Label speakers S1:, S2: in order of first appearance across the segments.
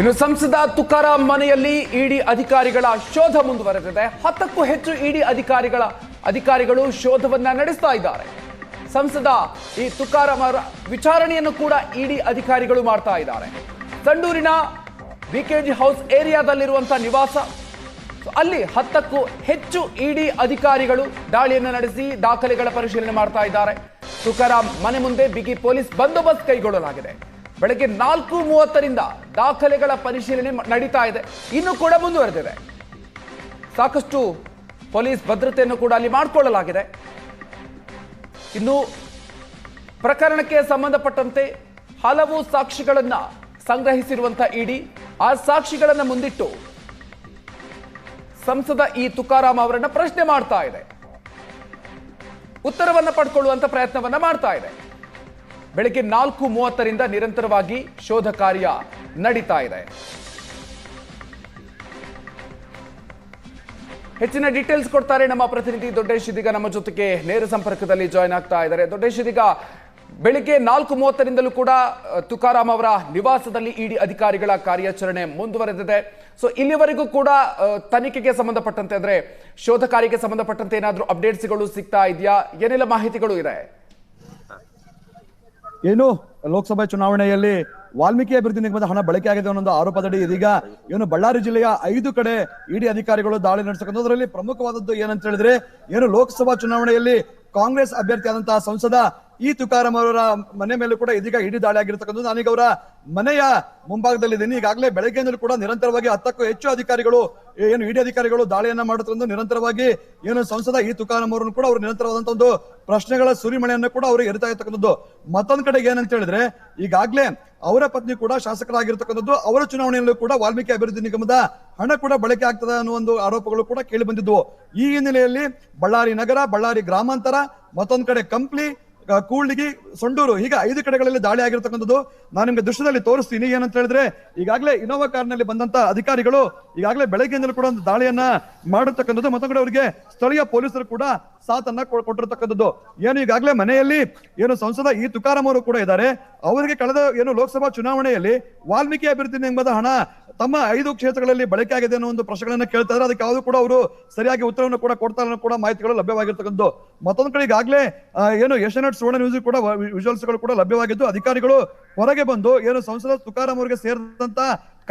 S1: ಇನ್ನು ಸಂಸದ ತುಕಾರಾಂ ಮನೆಯಲ್ಲಿ ಇಡಿ ಅಧಿಕಾರಿಗಳ ಶೋಧ ಮುಂದುವರೆದಿದೆ. ಹತ್ತಕ್ಕೂ ಹೆಚ್ಚು ಇಡಿ ಅಧಿಕಾರಿಗಳ ಅಧಿಕಾರಿಗಳು ಶೋಧವನ್ನ ನಡೆಸ್ತಾ ಇದ್ದಾರೆ. ಸಂಸದ ಈ ತುಕಾರಾಂ ಅವರ ವಿಚಾರಣೆಯನ್ನು ಕೂಡ ಇಡಿ ಅಧಿಕಾರಿಗಳು ಮಾಡ್ತಾ ಇದ್ದಾರೆ. ಸಂಡೂರಿನ ಬಿಕೆಜಿ ಹೌಸ್ ಏರಿಯಾದಲ್ಲಿರುವಂತಹ ನಿವಾಸ. ಅಲ್ಲಿ ಹತ್ತಕ್ಕೂ ಹೆಚ್ಚು ಇಡಿ ಅಧಿಕಾರಿಗಳು ದಾಳಿಯನ್ನು ನಡೆಸಿ ದಾಖಲೆಗಳ ಪರಿಶೀಲನೆ ಮಾಡ್ತಾ ಇದ್ದಾರೆ. ತುಕಾರಾಂ ಮನೆ ಮುಂದೆ ಬಿಗಿ ಪೊಲೀಸ್ ಬಂದೋಬಸ್ತ್ ಕೈಗೊಳ್ಳಲಾಗಿದೆ. ಬೆಳಗ್ಗೆ ನಾಲ್ಕು ಮೂವತ್ತರಿಂದ ದಾಖಲೆಗಳ ಪರಿಶೀಲನೆ ನಡೀತಾ ಇದೆ. ಇನ್ನು ಕೂಡ ಮುಂದುವರೆದಿದೆ. ಸಾಕಷ್ಟು ಪೊಲೀಸ್ ಭದ್ರತೆಯನ್ನು ಕೂಡ ಅಲ್ಲಿ ಮಾಡಿಕೊಳ್ಳಲಾಗಿದೆ. ಇನ್ನು ಪ್ರಕರಣಕ್ಕೆ ಸಂಬಂಧಪಟ್ಟಂತೆ ಹಲವು ಸಾಕ್ಷಿಗಳನ್ನ ಸಂಗ್ರಹಿಸಿರುವಂತಹ ಇಡಿ, ಆ ಸಾಕ್ಷಿಗಳನ್ನ ಮುಂದಿಟ್ಟು ಸಂಸದ ಈ ತುಕಾರಾಮ್ ಅವರನ್ನ ಪ್ರಶ್ನೆ ಮಾಡ್ತಾ ಇದೆ. ಉತ್ತರವನ್ನ ಪಡ್ಕೊಳ್ಳುವಂತ ಪ್ರಯತ್ನವನ್ನ ಮಾಡ್ತಾ ಇದೆ. ಬೆಳಿಗ್ಗೆ ನಾಲ್ಕು ಮೂವತ್ತರಿಂದ ನಿರಂತರವಾಗಿ ಶೋಧ ಕಾರ್ಯ ನಡೀತಾ ಇದೆ. ಹೆಚ್ಚಿನ ಡೀಟೇಲ್ಸ್ ಕೊಡ್ತಾರೆ ನಮ್ಮ ಪ್ರತಿನಿಧಿ ದೊಡ್ಡೇಶ್ ಇದೀಗ ನಮ್ಮ ಜೊತೆಗೆ ನೇರ ಸಂಪರ್ಕದಲ್ಲಿ ಜಾಯ್ನ್ ಆಗ್ತಾ ಇದ್ದಾರೆ. ದೊಡ್ಡೇಶ್ ಇದೀಗ ಬೆಳಿಗ್ಗೆ ನಾಲ್ಕು ಮೂವತ್ತರಿಂದಲೂ ಕೂಡ ತುಕಾರಾಮ್ ತುಕಾರಾಂ ಅವರ ನಿವಾಸದಲ್ಲಿ ಇಡಿ ಅಧಿಕಾರಿಗಳ ಕಾರ್ಯಾಚರಣೆ ಮುಂದುವರೆದಿದೆ. ಸೊ ಇಲ್ಲಿವರೆಗೂ ಕೂಡ ತನಿಖೆಗೆ ಸಂಬಂಧಪಟ್ಟಂತೆ ಅಂದ್ರೆ ಶೋಧ ಕಾರ್ಯಕ್ಕೆ ಸಂಬಂಧಪಟ್ಟಂತೆ ಏನಾದರೂ ಅಪ್ಡೇಟ್ಸ್ಗಳು ಸಿಗ್ತಾ ಇದೆಯಾ? ಏನೆಲ್ಲ ಮಾಹಿತಿಗಳು ಇದೆ?
S2: ಏನು? ಲೋಕಸಭೆ ಚುನಾವಣೆಯಲ್ಲಿ ವಾಲ್ಮೀಕಿ ಅಭಿವೃದ್ಧಿ ನಿಗಮದ ಹಣ ಬಳಕೆ ಆಗಿದೆ ಅನ್ನೋ ಆರೋಪದಡಿ ಇದೀಗ ಏನು ಬಳ್ಳಾರಿ ಜಿಲ್ಲೆಯ ಐದು ಕಡೆ ಇಡಿ ಅಧಿಕಾರಿಗಳು ದಾಳಿ ನಡೆಸತಕ್ಕಂಥದ್ರಲ್ಲಿ ಪ್ರಮುಖವಾದದ್ದು ಏನಂತ ಹೇಳಿದ್ರೆ, ಏನು ಲೋಕಸಭಾ ಚುನಾವಣೆಯಲ್ಲಿ ಕಾಂಗ್ರೆಸ್ ಅಭ್ಯರ್ಥಿಯಾದಂತಹ ಸಂಸದ ಈ ತುಕಾರಾಮ್ ಅವರ ಮನೆ ಮೇಲೆ ಕೂಡ ಇದೀಗ ಇಡಿ ದಾಳಿ ಆಗಿರ್ತಕ್ಕಂಥದ್ದು. ನಾನೀಗ ಅವರ ಮನೆಯ ಮುಂಭಾಗದಲ್ಲಿದ್ದೀನಿ. ಈಗಾಗಲೇ ಬೆಳಗ್ಗೆಯಿಂದಲೂ ಕೂಡ ನಿರಂತರವಾಗಿ ಹತ್ತಕ್ಕೂ ಹೆಚ್ಚು ಅಧಿಕಾರಿಗಳು, ಏನು ಇಡಿ ಅಧಿಕಾರಿಗಳು ದಾಳಿಯನ್ನ ಮಾಡುತ್ತಂದು ನಿರಂತರವಾಗಿ ಏನು ಸಂಸದ ಈ ತುಕಾರಾಮ್ ಅವರನ್ನು ಕೂಡ ಅವರು ನಿರಂತರವಾದಂತಹ ಒಂದು ಪ್ರಶ್ನೆಗಳ ಸುರಿಮಳೆಯನ್ನು ಕೂಡ ಅವರು ಎರಿತಾ ಇರ್ತಕ್ಕಂಥದ್ದು. ಮತ್ತೊಂದು ಕಡೆಗೆ ಏನಂತ ಹೇಳಿದ್ರೆ, ಈಗಾಗಲೇ ಅವರ ಪತ್ನಿ ಕೂಡ ಶಾಸಕರಾಗಿರ್ತಕ್ಕಂಥದ್ದು. ಅವರ ಚುನಾವಣೆಯಲ್ಲೂ ಕೂಡ ವಾಲ್ಮೀಕಿ ಅಭಿವೃದ್ಧಿ ನಿಗಮದ ಹಣ ಕೂಡ ಬಳಕೆ ಆಗ್ತದೆ ಅನ್ನೋ ಒಂದು ಆರೋಪಗಳು ಕೂಡ ಕೇಳಿ ಬಂದಿದ್ವು. ಈ ಹಿನ್ನೆಲೆಯಲ್ಲಿ ಬಳ್ಳಾರಿ ನಗರ, ಬಳ್ಳಾರಿ ಗ್ರಾಮಾಂತರ, ಮತ್ತೊಂದು ಕಡೆ ಕಂಪ್ಲಿ ಕೂಡ್ಲಿಗಿ ಸೊಂಡೂರು, ಹೀಗೆ ಐದು ಕಡೆಗಳಲ್ಲಿ ದಾಳಿ ಆಗಿರತಕ್ಕಂಥದ್ದು ನಾನು ನಿಮ್ಗೆ ದೃಶ್ಯದಲ್ಲಿ ತೋರಿಸ್ತೀನಿ. ಏನಂತ ಹೇಳಿದ್ರೆ, ಈಗಾಗಲೇ ಇನೋವಾ ಕಾರ್ನಲ್ಲಿ ಬಂದಂತ ಅಧಿಕಾರಿಗಳು ಈಗಾಗಲೇ ಬೆಳಗ್ಗೆಯಿಂದಲೂ ಕೂಡ ಒಂದು ದಾಳಿಯನ್ನ ಮಾಡಿರ್ತಕ್ಕಂಥದ್ದು, ಮತ್ತೊಂದು ಅವರಿಗೆ ಸ್ಥಳೀಯ ಪೊಲೀಸರು ಕೂಡ ಸಾಥನ್ನ ಕೊಟ್ಟಿರ್ತಕ್ಕಂಥದ್ದು. ಏನು ಈಗಾಗಲೇ ಮನೆಯಲ್ಲಿ ಏನು ಸಂಸದ ಈ ತುಕಾರಾಂ ಅವರು ಕೂಡ ಇದ್ದಾರೆ. ಅವರಿಗೆ ಕಳೆದ ಏನು ಲೋಕಸಭಾ ಚುನಾವಣೆಯಲ್ಲಿ ವಾಲ್ಮೀಕಿ ಅಭಿವೃದ್ಧಿ ನಿಗಮದ ಹಣ ತಮ್ಮ ಐದು ಕ್ಷೇತ್ರಗಳಲ್ಲಿ ಬಳಕೆ ಆಗಿದೆ ಅನ್ನೋ ಒಂದು ಪ್ರಶ್ನೆಗಳನ್ನ ಕೇಳ್ತಾ ಅದಕ್ಕೆ ಯಾವುದು ಕೂಡ ಅವರು ಸರಿಯಾಗಿ ಉತ್ತರವನ್ನು ಕೂಡ ಕೊಡ್ತಾ ಕೂಡ ಮಾಹಿತಿಗಳು ಲಭ್ಯವಾಗಿರ್ತಕ್ಕಂಥದ್ದು. ಮತ್ತೊಂದು ಕಡೆ ಈಗಾಗಲೇ ಏನು ಏಷ್ಯಾನೆಟ್ ಸುವರ್ಣ ನ್ಯೂಸ್ ಕೂಡ ವಿಜುವಲ್ಸ್ಗಳು ಕೂಡ ಲಭ್ಯವಾಗಿದ್ದು, ಅಧಿಕಾರಿಗಳು ಹೊರಗೆ ಬಂದು ಏನು ಸಂಸದ ತುಕಾರಾಮ್ ಅವರಿಗೆ ಸೇರಿದಂತ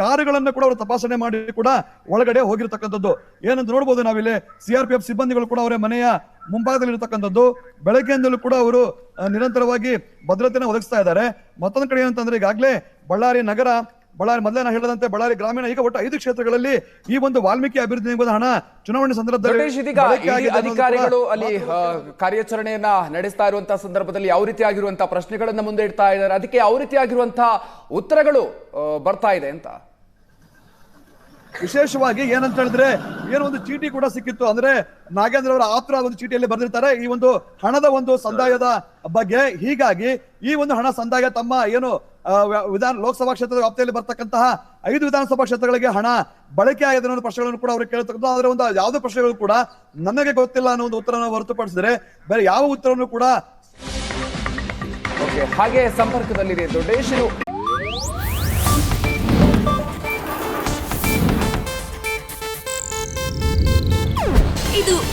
S2: ಕಾರುಗಳನ್ನು ಕೂಡ ಅವರು ತಪಾಸಣೆ ಮಾಡಿ ಕೂಡ ಒಳಗಡೆ ಹೋಗಿರ್ತಕ್ಕಂಥದ್ದು. ಏನಂತ ನೋಡ್ಬೋದು ನಾವಿಲ್ಲಿ. ಸಿಆರ್ಪಿಎಫ್ ಸಿಬ್ಬಂದಿಗಳು ಕೂಡ ಅವರ ಮನೆಯ ಮುಂಭಾಗದಲ್ಲಿ ಇರತಕ್ಕಂಥದ್ದು ಬೆಳಗ್ಗೆಯಿಂದಲೂ ಕೂಡ ಅವರು ನಿರಂತರವಾಗಿ ಭದ್ರತೆಯನ್ನು ಒದಗಿಸ್ತಾ ಇದ್ದಾರೆ. ಮತ್ತೊಂದು ಕಡೆ ಏನಂತಂದ್ರೆ ಈಗಾಗಲೇ ಬಳ್ಳಾರಿ ನಗರ ಬಳ್ಳಾರಿ ಮೊದಲೇ ನಾನು ಹೇಳಿದಂತೆ ಬಳ್ಳಾರಿ ಗ್ರಾಮೀಣ ಈಗ ಒಟ್ಟು ಐದು ಕ್ಷೇತ್ರಗಳಲ್ಲಿ ಈ ಒಂದು ವಾಲ್ಮೀಕಿ ಅಭಿವೃದ್ಧಿ ಹಣ ಚುನಾವಣೆ ಸಂದರ್ಭದಲ್ಲಿ
S1: ಅಧಿಕಾರಿಗಳು ಅಲ್ಲಿ ಕಾರ್ಯಾಚರಣೆಯನ್ನ ನಡೆಸ್ತಾ ಇರುವಂತಹ ಸಂದರ್ಭದಲ್ಲಿ ಯಾವ ರೀತಿಯಾಗಿರುವಂತಹ ಪ್ರಶ್ನೆಗಳನ್ನ ಮುಂದೆ ಇಡ್ತಾ ಇದ್ದಾರೆ. ಅದಕ್ಕೆ ಯಾವ ರೀತಿಯಾಗಿರುವಂತಹ ಉತ್ತರಗಳು ಆ, ಬರ್ತಾ ಇದೆ ಅಂತ?
S2: ವಿಶೇಷವಾಗಿ ಏನಂತ ಹೇಳಿದ್ರೆ, ಏನೋ ಒಂದು ಚೀಟಿ ಕೂಡ ಸಿಕ್ಕಿತ್ತು. ಅಂದ್ರೆ ನಾಗೇಂದ್ರ ಅವರ ಆಪ್ತರ ಒಂದು ಚೀಟಿಯಲ್ಲಿ ಬರೆದಿರ್ತಾರೆ. ಈ ಒಂದು ಹಣದ ಒಂದು ಸಂದಾಯದ ಬಗ್ಗೆ ಹೀಗಾಗಿ ಈ ಒಂದು ಹಣ ಸಂದಾಯ ತಮ್ಮ ಏನು ವಿಧಾನ, ಲೋಕಸಭಾ ಕ್ಷೇತ್ರದ ವ್ಯಾಪ್ತಿಯಲ್ಲಿ ಬರ್ತಕ್ಕಂತಹ ಐದು ವಿಧಾನಸಭಾ ಕ್ಷೇತ್ರಗಳಿಗೆ ಹಣ ಬಳಕೆ ಆಗಿದೆ ಅನ್ನೋ ಪ್ರಶ್ನೆಗಳನ್ನು ಕೂಡ ಅವರು ಕೇಳ್ತಕ್ಕಂಥ ಆದರೆ ಒಂದು ಯಾವುದೇ ಪ್ರಶ್ನೆಗಳು ಕೂಡ ನನಗೆ ಗೊತ್ತಿಲ್ಲ ಅನ್ನೋ ಒಂದು ಉತ್ತರವನ್ನು ಹೊರತುಪಡಿಸಿದ್ರೆ ಬೇರೆ ಯಾವ ಉತ್ತರವನ್ನು ಕೂಡ
S1: ಹಾಗೆ ಸಂಪರ್ಕದಲ್ಲಿದೆ ದೊಡ್ಡೇಶ್